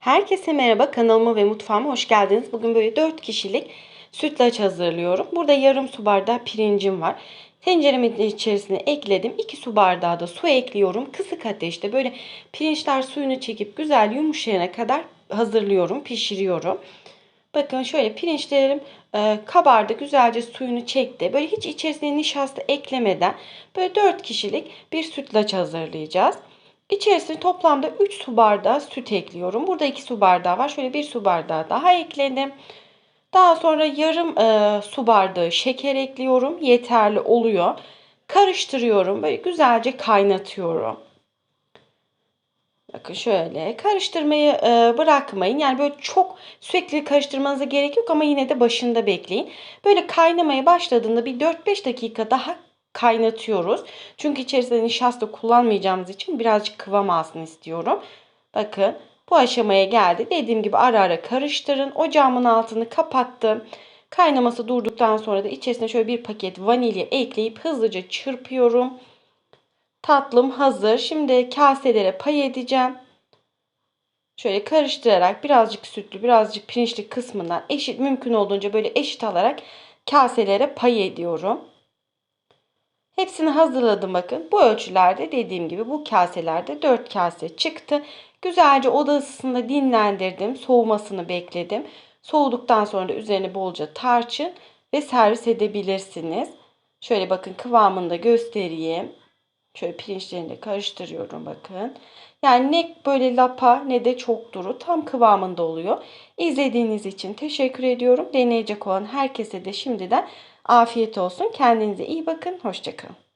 Herkese merhaba kanalıma ve mutfağıma hoş geldiniz. Bugün böyle 4 kişilik sütlaç hazırlıyorum. Burada yarım su bardağı pirincim var. Tenceremin içerisine ekledim. 2 su bardağı da su ekliyorum. Kısık ateşte böyle pirinçler suyunu çekip güzel yumuşayana kadar hazırlıyorum, pişiriyorum. Bakın şöyle pirinçlerim e, kabardı, güzelce suyunu çekti. Böyle hiç içerisine nişasta eklemeden böyle 4 kişilik bir sütlaç hazırlayacağız. İçerisine toplamda 3 su bardağı süt ekliyorum. Burada 2 su bardağı var. Şöyle 1 su bardağı daha ekledim. Daha sonra yarım e, su bardağı şeker ekliyorum. Yeterli oluyor. Karıştırıyorum. Böyle güzelce kaynatıyorum. Bakın şöyle karıştırmayı e, bırakmayın. Yani böyle çok sürekli karıştırmanıza gerek yok ama yine de başında bekleyin. Böyle kaynamaya başladığında bir 4-5 dakika daha kaynatıyoruz. Çünkü içerisinde nişasta kullanmayacağımız için birazcık kıvam alsın istiyorum. Bakın bu aşamaya geldi. Dediğim gibi ara ara karıştırın. Ocağımın altını kapattım. Kaynaması durduktan sonra da içerisine şöyle bir paket vanilya ekleyip hızlıca çırpıyorum. Tatlım hazır. Şimdi kaselere pay edeceğim. Şöyle karıştırarak birazcık sütlü birazcık pirinçli kısmından eşit mümkün olduğunca böyle eşit alarak kaselere pay ediyorum. Hepsini hazırladım bakın. Bu ölçülerde dediğim gibi bu kaselerde 4 kase çıktı. Güzelce oda ısısında dinlendirdim. Soğumasını bekledim. Soğuduktan sonra da üzerine bolca tarçın ve servis edebilirsiniz. Şöyle bakın kıvamını da göstereyim. Şöyle pirinçlerini de karıştırıyorum bakın. Yani ne böyle lapa ne de çok duru tam kıvamında oluyor. İzlediğiniz için teşekkür ediyorum. Deneyecek olan herkese de şimdiden afiyet olsun. Kendinize iyi bakın. Hoşçakalın.